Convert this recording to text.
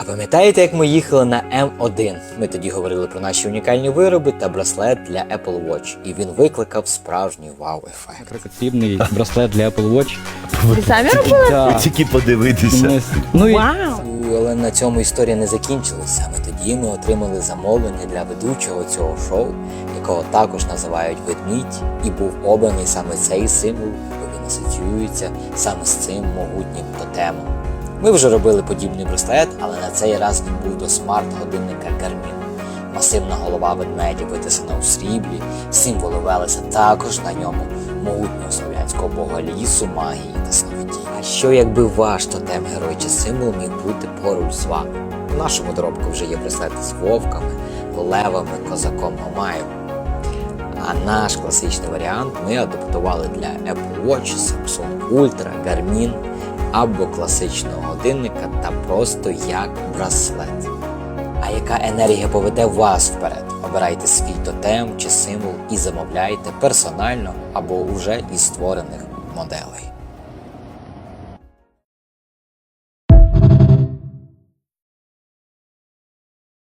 А пам'ятаєте, як ми їхали на М1? Ми тоді говорили про наші унікальні вироби та браслет для Apple Watch, і він викликав справжній вау-ефект. Атрактивний браслет для Apple Watch. Ви самі робили? Так. Тільки подивитися. Ну і Вау! Але на цьому історія не закінчилася. Саме тоді ми отримали замовлення для ведучого цього шоу, якого також називають ведмідь, і був обраний саме цей символ, бо він асоціюється саме з цим могутнім тотемом. Ми вже робили подібний браслет, але на цей раз він був до смарт-годинника Garmin. Масивна голова ведмедя витисана у сріблі, символи велеса також на ньому, могутнього слов'янського бога лісу, магії та сновидінь. А що якби ваш тотем герой чи символ міг бути поруч з вами? У нашому доробку вже є браслети з вовками, левами, козаком Мамаєм. А наш класичний варіант ми адаптували для Apple Watch, Samsung Ultra, Garmin або класичного годинника та просто як браслет. А яка енергія поведе вас вперед? Обирайте свій тотем чи символ і замовляйте персонально або уже із створених моделей.